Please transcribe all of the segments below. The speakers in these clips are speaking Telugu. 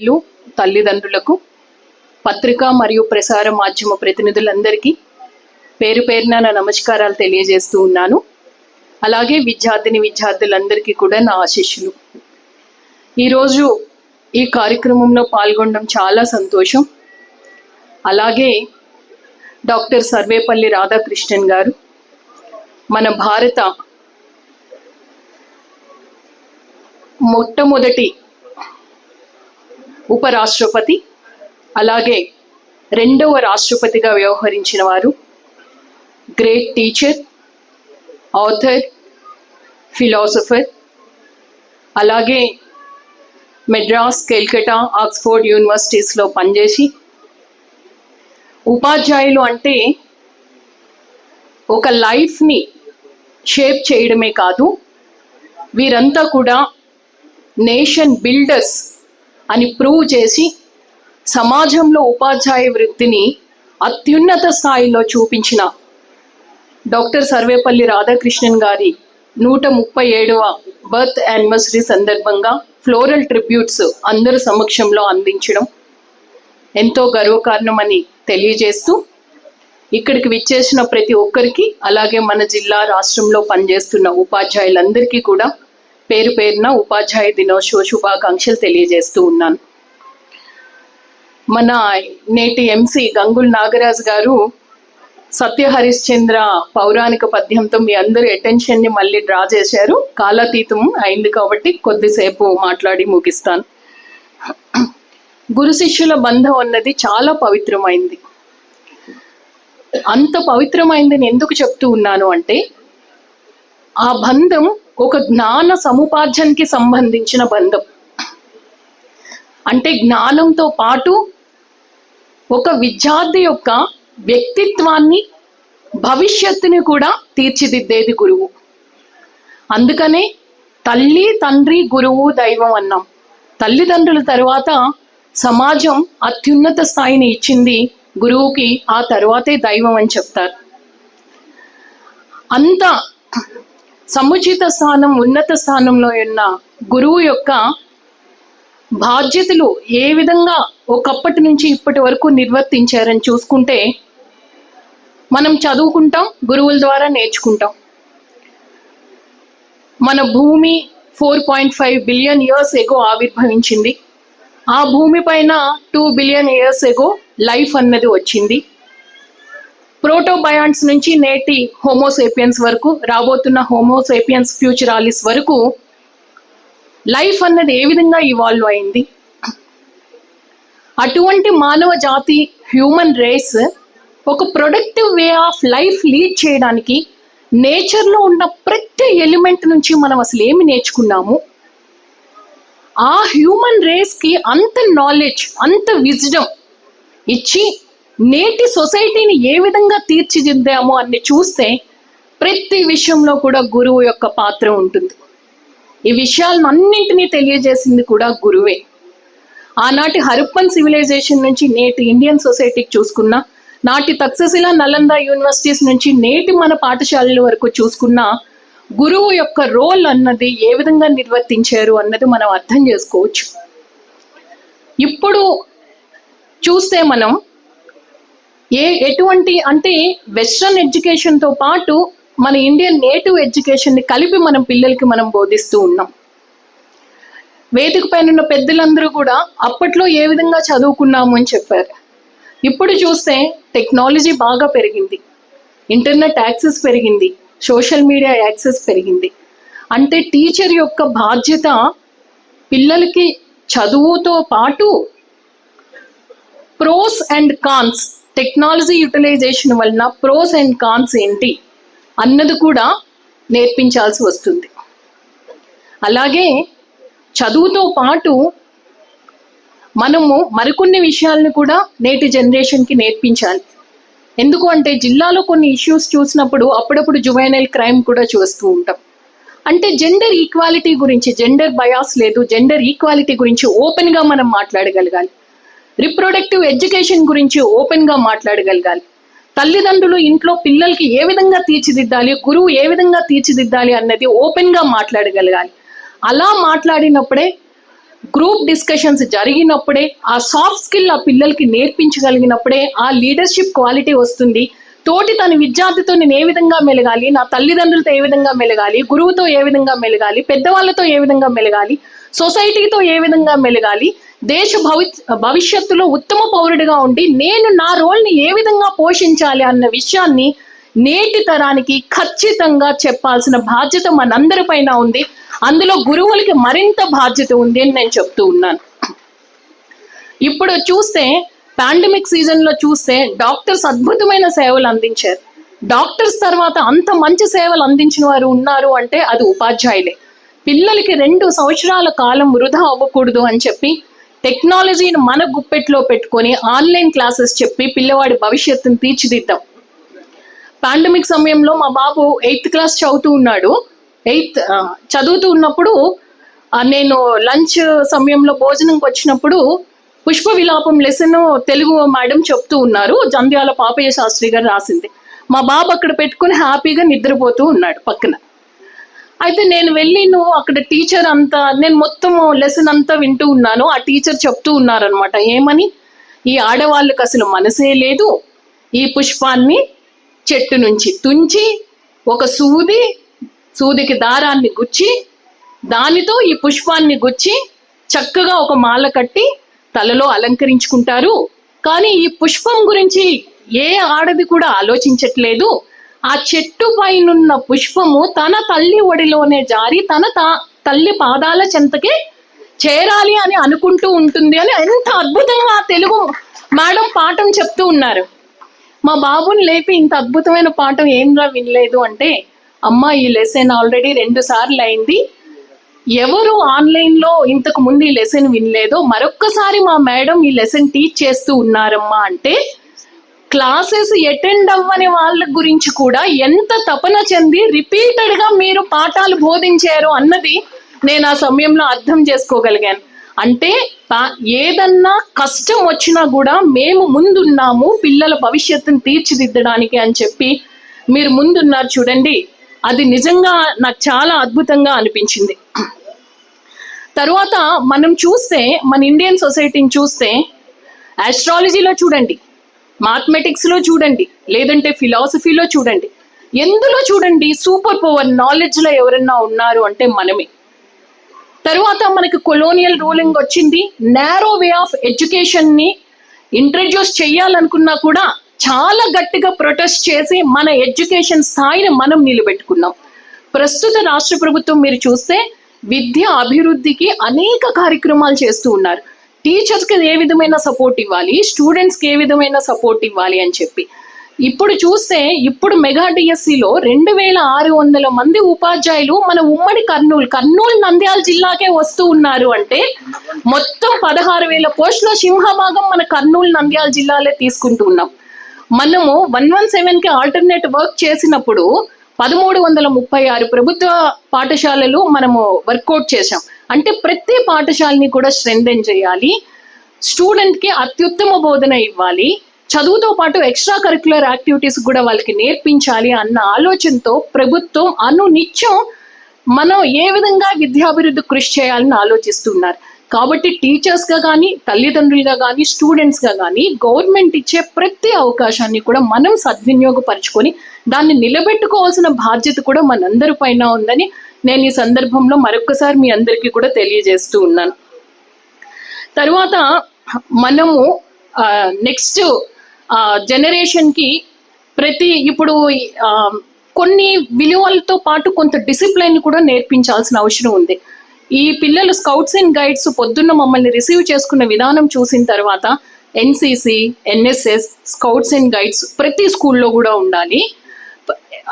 లు, తల్లిదండ్రులకు పత్రికా మరియు ప్రసార మాధ్యమ ప్రతినిధులందరికీ పేరు పేరున నా నమస్కారాలు తెలియజేస్తూ ఉన్నాను. అలాగే విద్యార్థిని విద్యార్థులందరికీ కూడా నా ఆశీస్సులు. ఈరోజు ఈ కార్యక్రమంలో పాల్గొనడం చాలా సంతోషం. అలాగే డాక్టర్ సర్వేపల్లి రాధాకృష్ణన్ గారు మన భారత మొట్టమొదటి ఉపరాష్ట్రపతి అలాగే రెండవ రాష్ట్రపతిగా వ్యవహరించిన వారు గ్రేట్ టీచర్ ఆథర్ ఫిలాసఫర్ అలాగే మెడ్రాస్ కెల్కటా ఆక్స్ఫోర్డ్ యూనివర్సిటీస్లో పనిచేసి ఉపాధ్యాయులు అంటే ఒక లైఫ్ని షేప్ చేయడమే కాదు వీరంతా కూడా నేషన్ బిల్డర్స్ అని ప్రూవ్ చేసి సమాజంలో ఉపాధ్యాయ వృత్తిని అత్యున్నత స్థాయిలో చూపించిన డాక్టర్ సర్వేపల్లి రాధాకృష్ణన్ గారి నూట ముప్పై ఏడవ బర్త్ యానివర్సరీ సందర్భంగా ఫ్లోరల్ ట్రిబ్యూట్స్ అందరి సమక్షంలో అందించడం ఎంతో గర్వకారణమని తెలియజేస్తూ ఇక్కడికి విచ్చేసిన ప్రతి ఒక్కరికి అలాగే మన జిల్లా రాష్ట్రంలో పనిచేస్తున్న ఉపాధ్యాయులందరికీ కూడా పేరు పేరున ఉపాధ్యాయ దినోత్సవ శుభాకాంక్షలు తెలియజేస్తూ ఉన్నాను. మన నేటి ఎంసీ గంగుల్ నాగరాజ్ గారు సత్య హరిశ్చంద్ర పౌరాణిక పద్యంతో మీ అందరి అటెన్షన్ని మళ్ళీ డ్రా చేశారు. కాలాతీతం అయింది కాబట్టి కొద్దిసేపు మాట్లాడి ముగిస్తాను. గురు శిష్యుల బంధం అన్నది చాలా పవిత్రమైంది. అంత పవిత్రమైందని ఎందుకు చెప్తూ ఉన్నాను అంటే ఆ బంధం ఒక జ్ఞాన సముపార్జనకి సంబంధించిన బంధం. అంటే జ్ఞానంతో పాటు ఒక విద్యార్థి యొక్క వ్యక్తిత్వాన్ని భవిష్యత్తుని కూడా తీర్చిదిద్దేది గురువు. అందుకనే తల్లి తండ్రి గురువు దైవం అన్నాం. తల్లిదండ్రుల తర్వాత సమాజం అత్యున్నత స్థాయిని ఇచ్చింది గురువుకి ఆ తర్వాతే దైవం అని చెప్తారు. అంత సముచిత స్థానం ఉన్నత స్థానంలో ఉన్న గురువు యొక్క బాధ్యతలు ఏ విధంగా ఒకప్పటి నుంచి ఇప్పటి వరకు నిర్వర్తించారని చూసుకుంటే మనం చదువుకుంటాం గురువుల ద్వారా నేర్చుకుంటాం. మన భూమి four point five billion years ago ఆవిర్భవించింది. ఆ భూమి పైన two billion years ago life అన్నది వచ్చింది. ప్రోటోబయాంట్స్ నుంచి నేటి హోమోసేపియన్స్ వరకు రాబోతున్న హోమోసేపియన్స్ ఫ్యూచరాలిస్ వరకు లైఫ్ అన్నది ఏ విధంగా ఇవాల్వ్ అయింది? అటువంటి మానవ జాతి హ్యూమన్ రేస్ ఒక productive way of life lead చేయడానికి నేచర్లో ఉన్న ప్రతి ఎలిమెంట్ నుంచి మనం అసలు ఏమి నేర్చుకున్నాము? ఆ హ్యూమన్ రేస్కి అంత నాలెడ్జ్ అంత విజ్డమ్ ఇచ్చి నేటి సొసైటీని ఏ విధంగా తీర్చిదిద్దామో అన్ని చూస్తే ప్రతి విషయంలో కూడా గురువు యొక్క పాత్ర ఉంటుంది. ఈ విషయాలను అన్నింటినీ తెలియజేసింది కూడా గురువే. ఆనాటి హరప్పన్ సివిలైజేషన్ నుంచి నేటి ఇండియన్ సొసైటీకి చూసుకున్నా నాటి తక్షశిల నలంద యూనివర్సిటీస్ నుంచి నేటి మన పాఠశాలల వరకు చూసుకున్నా గురువు యొక్క రోల్ అన్నది ఏ విధంగా నిర్వర్తించారు అన్నది మనం అర్థం చేసుకోవచ్చు. ఇప్పుడు చూస్తే మనం ఏ ఎటువంటి అంటే వెస్ట్రన్ ఎడ్యుకేషన్తో పాటు మన ఇండియన్ నేటివ్ ఎడ్యుకేషన్ని కలిపి మనం పిల్లలకి మనం బోధిస్తూ ఉన్నాం. వేదిక పైన ఉన్న పెద్దలందరూ కూడా అప్పట్లో ఏ విధంగా చదువుకున్నాము అని చెప్పారు. ఇప్పుడు చూస్తే టెక్నాలజీ బాగా పెరిగింది. ఇంటర్నెట్ యాక్సెస్ పెరిగింది. సోషల్ మీడియా యాక్సెస్ పెరిగింది. అంటే టీచర్ యొక్క బాధ్యత పిల్లలకి చదువుతో పాటు pros and cons technology utilisation వలన ప్రోస్ అండ్ కాన్స్ ఏంటి అన్నది కూడా నేర్పించాల్సి వస్తుంది. అలాగే చదువుతో పాటు మనము మరికొన్ని విషయాలను కూడా నేటి జనరేషన్కి నేర్పించాలి. ఎందుకు అంటే జిల్లాలో కొన్ని ఇష్యూస్ చూసినప్పుడు అప్పుడప్పుడు జువైనల్ క్రైమ్ కూడా చూస్తూ ఉంటాం. అంటే జెండర్ ఈక్వాలిటీ గురించి జెండర్ బయాస్ లేదు జెండర్ ఈక్వాలిటీ గురించి ఓపెన్గా మనం మాట్లాడగలగాలి. రిప్రొడక్టివ్ ఎడ్యుకేషన్ గురించి ఓపెన్గా మాట్లాడగలగాలి. తల్లిదండ్రులు ఇంట్లో పిల్లలకి ఏ విధంగా తీర్చిదిద్దాలి గురువు ఏ విధంగా తీర్చిదిద్దాలి అన్నది ఓపెన్గా మాట్లాడగలగాలి. అలా మాట్లాడినప్పుడే గ్రూప్ డిస్కషన్స్ జరిగినప్పుడే ఆ సాఫ్ట్ స్కిల్ ఆ పిల్లలకి నేర్పించగలిగినప్పుడే ఆ లీడర్షిప్ క్వాలిటీ వస్తుంది. తోటి తన విద్యార్థితో నేను ఏ విధంగా మెలగాలి నా తల్లిదండ్రులతో ఏ విధంగా మెలగాలి గురువుతో ఏ విధంగా మెలగాలి పెద్దవాళ్ళతో ఏ విధంగా మెలగాలి సొసైటీతో ఏ విధంగా మెలగాలి దేశ భవి భవిష్యత్తులో ఉత్తమ పౌరుడిగా ఉండి నేను నా రోల్ని ఏ విధంగా పోషించాలి అన్న విషయాన్ని నేటి తరానికి ఖచ్చితంగా చెప్పాల్సిన బాధ్యత మనందరిపైన ఉంది. అందులో గురువులకి మరింత బాధ్యత ఉంది అని నేను చెప్తూ ఉన్నాను. ఇప్పుడు చూస్తే పాండమిక్ సీజన్లో చూస్తే డాక్టర్స్ అద్భుతమైన సేవలు అందించారు. డాక్టర్స్ తర్వాత అంత మంచి సేవలు అందించిన వారు ఉన్నారు అంటే అది ఉపాధ్యాయులే. పిల్లలకి రెండు సంవత్సరాల కాలం వృధా అవ్వకూడదు అని చెప్పి టెక్నాలజీని మన గుప్పెట్లో పెట్టుకొని ఆన్లైన్ క్లాసెస్ చెప్పి పిల్లవాడి భవిష్యత్తును తీర్చిదిద్దాం. పాండమిక్ సమయంలో మా బాబు ఎయిత్ క్లాస్ చదువుతూ ఉన్నాడు. ఎయిత్ చదువుతూ ఉన్నప్పుడు నేను లంచ్ సమయంలో భోజనంకి వచ్చినప్పుడు పుష్ప విలాపం లెసన్ తెలుగు మేడం చెప్తూ ఉన్నారు. జంధ్యాల పాపయ్య శాస్త్రి గారు రాసింది. మా బాబు అక్కడ పెట్టుకుని హ్యాపీగా నిద్రపోతూ ఉన్నాడు పక్కన. అయితే నేను వెళ్ళి నువ్వు అక్కడ టీచర్ అంతా నేను మొత్తం లెసన్ అంతా వింటూ ఉన్నాను. ఆ టీచర్ చెప్తూ ఉన్నారనమాట ఏమని? ఈ ఆడవాళ్ళకి అసలు మనసే లేదు. ఈ పుష్పాన్ని చెట్టు నుంచి తుంచి ఒక సూది సూదికి దారాన్ని గుచ్చి దానితో ఈ పుష్పాన్ని గుచ్చి చక్కగా ఒక మాల కట్టి తలలో అలంకరించుకుంటారు. కానీ ఈ పుష్పం గురించి ఏ ఆడది కూడా ఆలోచించట్లేదు. ఆ చెట్టు పైనున్న పుష్పము తన తల్లి ఒడిలోనే జారి తన తా- తల్లి పాదాల చెంతకి చేరాలి అని అనుకుంటూ ఉంటుంది అని ఎంత అద్భుతంగా ఆ తెలుగు మేడం పాఠం చెప్తూ ఉన్నారు. మా బాబుని లేపి ఇంత అద్భుతమైన పాఠం ఏంరా వినలేదు అంటే అమ్మ ఈ లెసన్ ఆల్రెడీ రెండు సార్లు అయింది. ఎవరు ఆన్లైన్లో ఇంతకు ముందు ఈ లెసన్ వినలేదో మరొక్కసారి మా మేడం ఈ లెసన్ టీచ్ చేస్తూ ఉన్నారమ్మా అంటే క్లాసెస్ అటెండ్ అవ్వని వాళ్ళ గురించి కూడా ఎంత తపన చెంది రిపీటెడ్గా మీరు పాఠాలు బోధించారు అన్నది నేను ఆ సమయంలో అర్థం చేసుకోగలిగాను. అంటే పా- ఏదన్నా కష్టం వచ్చినా కూడా మేము ముందున్నాము పిల్లల భవిష్యత్తును తీర్చిదిద్దడానికి అని చెప్పి మీరు ముందున్నారు చూడండి. అది నిజంగా నాకు చాలా అద్భుతంగా అనిపించింది. తరువాత మనం చూస్తే మన ఇండియన్ సొసైటీని చూస్తే ఆస్ట్రాలజీలో చూడండి. మ్యాథమెటిక్స్లో చూడండి లేదంటే ఫిలాసఫీలో చూడండి. ఎందులో చూడండి సూపర్ పవర్ నాలెడ్జ్లో ఎవరన్నా ఉన్నారు అంటే మనమే. తర్వాత మనకి కొలోనియల్ రూలింగ్ వచ్చింది నేరో వే ఆఫ్ ఎడ్యుకేషన్ని ఇంట్రడ్యూస్ చేయాలనుకున్నా కూడా చాలా గట్టిగా ప్రొటెస్ట్ చేసి మన ఎడ్యుకేషన్ స్థాయిని మనం నిలబెట్టుకున్నాం. ప్రస్తుత రాష్ట్ర ప్రభుత్వం మీరు చూస్తే విద్య అభివృద్ధికి అనేక కార్యక్రమాలు చేస్తూ ఉన్నారు. టీచర్స్కి ఏ విధమైన సపోర్ట్ ఇవ్వాలి? స్టూడెంట్స్కి ఏ విధమైన సపోర్ట్ ఇవ్వాలి అని చెప్పి. ఇప్పుడు చూస్తే ఇప్పుడు మెగా డిఎస్సిలో రెండు వేల ఆరు వందల మంది ఉపాధ్యాయులు మన ఉమ్మడి కర్నూలు కర్నూలు నంద్యాల జిల్లాకే వస్తూ ఉన్నారు అంటే మొత్తం పదహారు వేల పోస్టుల సింహభాగం మన కర్నూలు నంద్యాల జిల్లాలే తీసుకుంటూ ఉన్నాం. మనము వన్ వన్ సెవెన్కి ఆల్టర్నేట్ వర్క్ చేసినప్పుడు పదమూడు వందల ముప్పై ఆరు ప్రభుత్వ పాఠశాలలు మనము వర్కౌట్ చేశాం. అంటే ప్రతి పాఠశాలని కూడా స్ట్రెంథెన్ చేయాలి. స్టూడెంట్కి అత్యుత్తమ బోధన ఇవ్వాలి. చదువుతో పాటు ఎక్స్ట్రా కరిక్యులర్ యాక్టివిటీస్ కూడా వాళ్ళకి నేర్పించాలి అన్న ఆలోచనతో ప్రభుత్వం అను నిత్యం మనం ఏ విధంగా విద్యాభివృద్ధి కృషి చేయాలని ఆలోచిస్తున్నారు. కాబట్టి టీచర్స్గా కానీ తల్లిదండ్రులుగా కానీ స్టూడెంట్స్గా కానీ గవర్నమెంట్ ఇచ్చే ప్రతి అవకాశాన్ని కూడా మనం సద్వినియోగపరచుకొని దాన్ని నిలబెట్టుకోవాల్సిన బాధ్యత కూడా మనందరి పైన ఉందని నేను ఈ సందర్భంలో మరొకసారి మీ అందరికీ కూడా తెలియజేస్తూ ఉన్నాను. తర్వాత మనము నెక్స్ట్ జనరేషన్కి ప్రతి ఇప్పుడు కొన్ని విలువలతో పాటు కొంత డిసిప్లైన్ కూడా నేర్పించాల్సిన అవసరం ఉంది. ఈ పిల్లలు స్కౌట్స్ అండ్ గైడ్స్ పొద్దున్న మమ్మల్ని రిసీవ్ చేసుకున్న విధానం చూసిన తర్వాత NCC NSS scouts and guides ప్రతి స్కూల్లో కూడా ఉండాలి.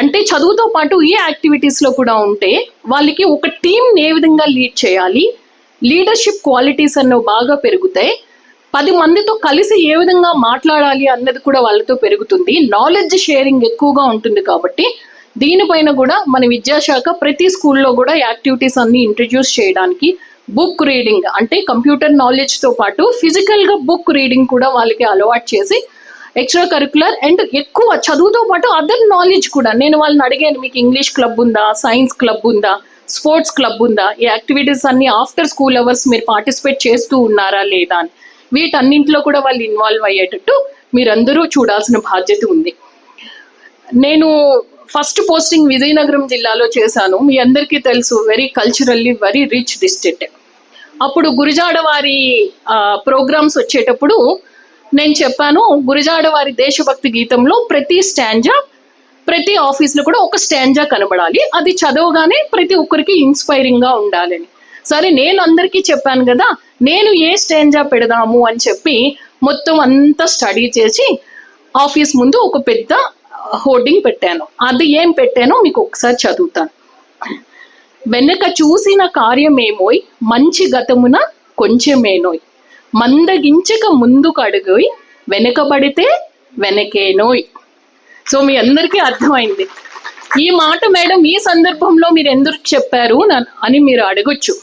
అంటే చదువుతో పాటు ఈ యాక్టివిటీస్లో కూడా ఉంటే వాళ్ళకి ఒక టీంని ఏ విధంగా లీడ్ చేయాలి? లీడర్షిప్ క్వాలిటీస్ అన్నవి బాగా పెరుగుతాయి. పది మందితో కలిసి ఏ విధంగా మాట్లాడాలి అన్నది కూడా వాళ్ళతో పెరుగుతుంది. నాలెడ్జ్ షేరింగ్ ఎక్కువగా ఉంటుంది కాబట్టి దీనిపైన కూడా మన విద్యాశాఖ ప్రతి స్కూల్లో కూడా యాక్టివిటీస్ అన్ని ఇంట్రడ్యూస్ చేయడానికి బుక్ రీడింగ్ అంటే కంప్యూటర్ నాలెడ్జ్తో పాటు ఫిజికల్గా బుక్ రీడింగ్ కూడా వాళ్ళకి అలవాటు చేసి ఎక్స్ట్రా కరికులర్ అండ్ ఎక్కువ చదువుతో పాటు అదర్ నాలెడ్జ్ కూడా. నేను వాళ్ళని అడిగాను మీకు ఇంగ్లీష్ క్లబ్ ఉందా? సైన్స్ క్లబ్ ఉందా? స్పోర్ట్స్ క్లబ్ ఉందా? ఈ యాక్టివిటీస్ అన్ని ఆఫ్టర్ స్కూల్ అవర్స్ మీరు పార్టిసిపేట్ చేస్తూ ఉన్నారా లేదా? అని. వీటన్నింటిలో కూడా వాళ్ళు ఇన్వాల్వ్ అయ్యేటట్టు మీరందరూ చూడాల్సిన బాధ్యత ఉంది. నేను ఫస్ట్ పోస్టింగ్ విజయనగరం జిల్లాలో చేశాను. మీ అందరికీ తెలుసు very culturally very rich district అప్పుడు గురిజాడ వారి ప్రోగ్రామ్స్ వచ్చేటప్పుడు నేను చెప్పాను గురిజాడ వారి దేశభక్తి గీతంలో ప్రతి స్టాంజా ప్రతి ఆఫీస్లో కూడా ఒక స్టాంజా కనబడాలి. అది చదవగానే ప్రతి ఒక్కరికి ఇన్స్పైరింగ్గా ఉండాలని. సరే నేను అందరికీ చెప్పాను కదా నేను ఏ స్టాంజా పెడదాము అని చెప్పి మొత్తం అంతా స్టడీ చేసి ఆఫీస్ ముందు ఒక పెద్ద హోర్డింగ్ పెట్టాను. అది ఏం పెట్టానో మీకు ఒకసారి చదువుతాను. వెనక చూసిన కార్యమేమోయ్ మంచి గతమున కొంచెమేనోయ్. మందగించక ముందుకు అడుగోయ్ వెనకబడితే వెనకేనోయ్ సో మీ అందరికీ అర్థమైంది. ఈ మాట మేడం ఈ సందర్భంలో మీరు ఎందుకు చెప్పారు అని మీరు అడగొచ్చు.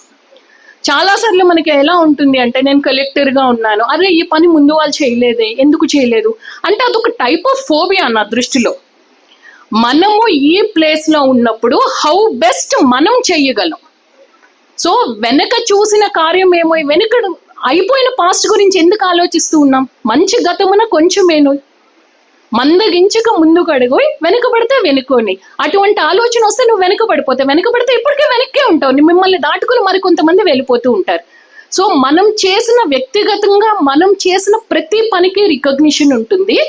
చాలాసార్లు మనకి ఎలా ఉంటుంది అంటే నేను కలెక్టర్గా ఉన్నాను. అరే ఈ పని ముందు వాళ్ళు చేయలేదే ఎందుకు చేయలేదు? అంటే అదొక టైప్ ఆఫ్ ఫోబియా నా దృష్టిలో. మనము ఈ ప్లేస్లో ఉన్నప్పుడు హౌ బెస్ట్ మనం చెయ్యగలం సో వెనక చూసిన కార్యం ఏమో వెనుక అయిపోయిన పాస్ట్ గురించి ఎందుకు ఆలోచిస్తూ ఉన్నాం? మంచి గతమున కొంచెమేను మందగించక ముందుకు అడుగు వెనుకబడితే వెనుకోని. అటువంటి ఆలోచన వస్తే నువ్వు వెనకబడిపోతే వెనుకబడితే ఇప్పటికే వెనక్కే ఉంటావు. మిమ్మల్ని దాటుకుని మరి కొంతమంది వెళ్ళిపోతూ ఉంటారు. సో మనం చేసిన వ్యక్తిగతంగా మనం చేసిన ప్రతి పనికి రికగ్నిషన్ ఉంటుంది.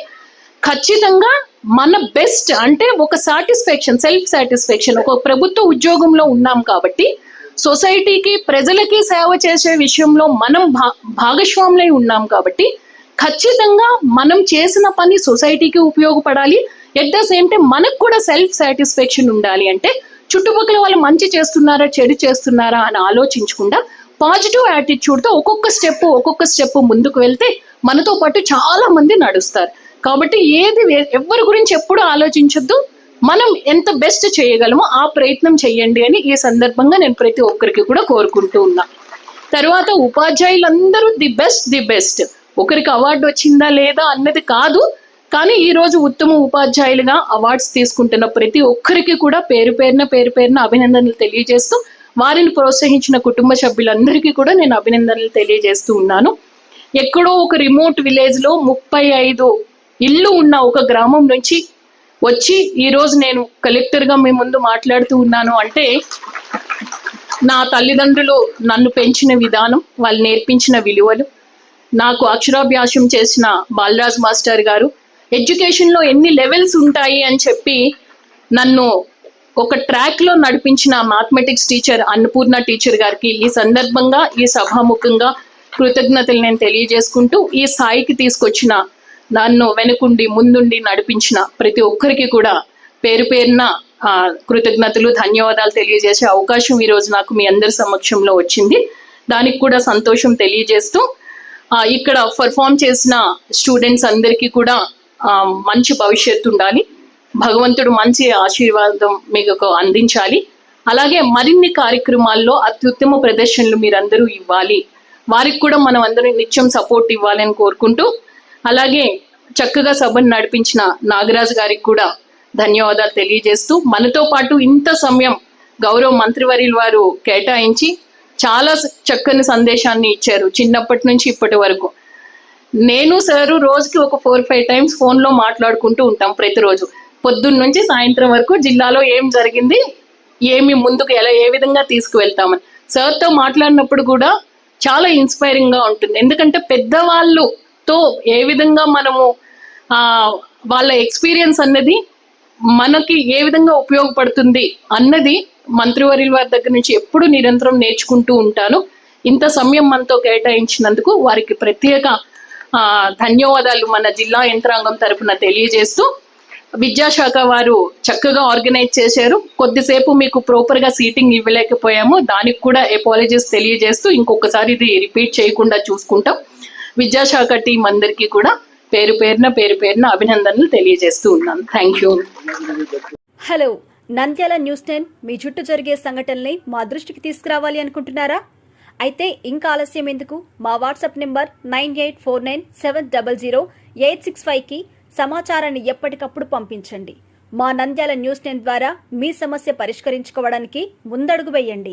ఖచ్చితంగా మన బెస్ట్ అంటే ఒక సాటిస్ఫాక్షన్ సెల్ఫ్ సాటిస్ఫాక్షన్ ఒక ప్రభుత్వ ఉద్యోగంలో ఉన్నాం కాబట్టి సొసైటీకి ప్రజలకి సేవ చేసే విషయంలో మనం భా భాగస్వాములై ఉన్నాం కాబట్టి ఖచ్చితంగా మనం చేసిన పని సొసైటీకి ఉపయోగపడాలి. ఎట్ ద సేమ్ టైం మనకు కూడా సెల్ఫ్ సాటిస్ఫాక్షన్ ఉండాలి. అంటే చుట్టుపక్కల వాళ్ళు మంచి చేస్తున్నారా చెడు చేస్తున్నారా అని ఆలోచించకుండా పాజిటివ్ యాటిట్యూడ్తో ఒక్కొక్క స్టెప్ ఒక్కొక్క స్టెప్ ముందుకు వెళ్తే మనతో పాటు చాలా మంది నడుస్తారు. కాబట్టి ఏది ఎవరి గురించి ఎప్పుడు ఆలోచించొద్దు. మనం ఎంత బెస్ట్ చేయగలమో ఆ ప్రయత్నం చేయండి అని ఈ సందర్భంగా నేను ప్రతి ఒక్కరికి కూడా కోరుకుంటూ ఉన్నా. తర్వాత ఉపాధ్యాయులందరూ ది బెస్ట్ ది బెస్ట్ ఒకరికి అవార్డు వచ్చిందా లేదా అన్నది కాదు కానీ ఈ రోజు ఉత్తమ ఉపాధ్యాయులుగా అవార్డ్స్ తీసుకుంటున్న ప్రతి ఒక్కరికి కూడా పేరు పేరున పేరు పేరున అభినందనలు తెలియజేస్తూ వారిని ప్రోత్సహించిన కుటుంబ సభ్యులందరికీ కూడా నేను అభినందనలు తెలియజేస్తూ ఉన్నాను. ఎక్కడో ఒక రిమోట్ విలేజ్లో ముప్పై ఐదు ఇల్లు ఉన్న ఒక గ్రామం నుంచి వచ్చి ఈరోజు నేను కలెక్టర్గా మీ ముందు మాట్లాడుతూ ఉన్నాను అంటే నా తల్లిదండ్రులు నన్ను పెంచిన విధానం వాళ్ళు నేర్పించిన విలువలు నాకు అక్షరాభ్యాసం చేసిన బాలరాజ్ మాస్టర్ గారు ఎడ్యుకేషన్లో ఎన్ని లెవెల్స్ ఉంటాయి అని చెప్పి నన్ను ఒక ట్రాక్లో నడిపించిన మ్యాథమెటిక్స్ టీచర్ అన్నపూర్ణ టీచర్ గారికి ఈ సందర్భంగా ఈ సభాముఖంగా కృతజ్ఞతలు నేను తెలియజేసుకుంటూ ఈ స్థాయికి తీసుకొచ్చిన నన్ను వెనుకుండి ముందుండి నడిపించిన ప్రతి ఒక్కరికి కూడా పేరు పేరున కృతజ్ఞతలు ధన్యవాదాలు తెలియజేసే అవకాశం ఈరోజు నాకు మీ అందరి సమక్షంలో వచ్చింది. దానికి కూడా సంతోషం తెలియజేస్తూ ఇక్కడ పర్ఫామ్ చేసిన స్టూడెంట్స్ అందరికీ కూడా మంచి భవిష్యత్తు ఉండాలి. భగవంతుడు మంచి ఆశీర్వాదం మీకు అందించాలి. అలాగే మరిన్ని కార్యక్రమాల్లో అత్యుత్తమ ప్రదర్శనలు మీరందరూ ఇవ్వాలి. వారికి కూడా మనం అందరం నిత్యం సపోర్ట్ ఇవ్వాలని కోరుకుంటూ అలాగే చక్కగా సభను నడిపించిన నాగరాజు గారికి కూడా ధన్యవాదాలు తెలియజేస్తూ మనతో పాటు ఇంత సమయం గౌరవ మంత్రివర్యుల వారు కేటాయించి చాలా చక్కని సందేశాన్ని ఇచ్చారు చిన్నప్పటి నుంచి ఇప్పటి వరకు. నేను సారు రోజుకి ఒక ఫోర్ ఫైవ్ టైమ్స్ ఫోన్లో మాట్లాడుకుంటూ ఉంటాం ప్రతిరోజు. పొద్దున్న నుంచి సాయంత్రం వరకు జిల్లాలో ఏం జరిగింది ఏమి ముందుకు ఎలా ఏ విధంగా తీసుకువెళ్తామని. సార్తో మాట్లాడినప్పుడు కూడా చాలా ఇన్స్పైరింగ్గా ఉంటుంది. ఎందుకంటే పెద్దవాళ్ళు తో ఏ విధంగా మనము వాళ్ళ ఎక్స్పీరియన్స్ అన్నది మనకి ఏ విధంగా ఉపయోగపడుతుంది అన్నది మంత్రివర్యుల వారి దగ్గర నుంచి ఎప్పుడు నిరంతరం నేర్చుకుంటూ ఉంటాను. ఇంత సమయం మనతో కేటాయించినందుకు వారికి ప్రత్యేక ధన్యవాదాలు మన జిల్లా యంత్రాంగం తరఫున తెలియజేస్తూ. విద్యాశాఖ వారు చక్కగా ఆర్గనైజ్ చేశారు. కొద్దిసేపు మీకు ప్రాపర్గా సీటింగ్ ఇవ్వలేకపోయాము. దానికి కూడా ఎపాలజీస్ తెలియజేస్తూ ఇంకొకసారి ఇది రిపీట్ చేయకుండా చూసుకుంటాం. విద్యాశాఖ టీం అందరికీ కూడా పేరు పేరున పేరు పేరున అభినందనలు తెలియజేస్తూ ఉన్నాను. Thank you hello Nandyal news ten మీ చుట్టూ జరిగే సంఘటనల్ని మా దృష్టికి తీసుకురావాలి అనుకుంటున్నారా? అయితే ఇంకా ఆలస్యం ఎందుకు? మా WhatsApp number nine eight four nine seven double zero eight six ఫైవ్కి సమాచారాన్ని ఎప్పటికప్పుడు పంపించండి. మా నంద్యాల న్యూస్ టెన్ ద్వారా మీ సమస్య పరిష్కరించుకోవడానికి ముందడుగు వేయండి.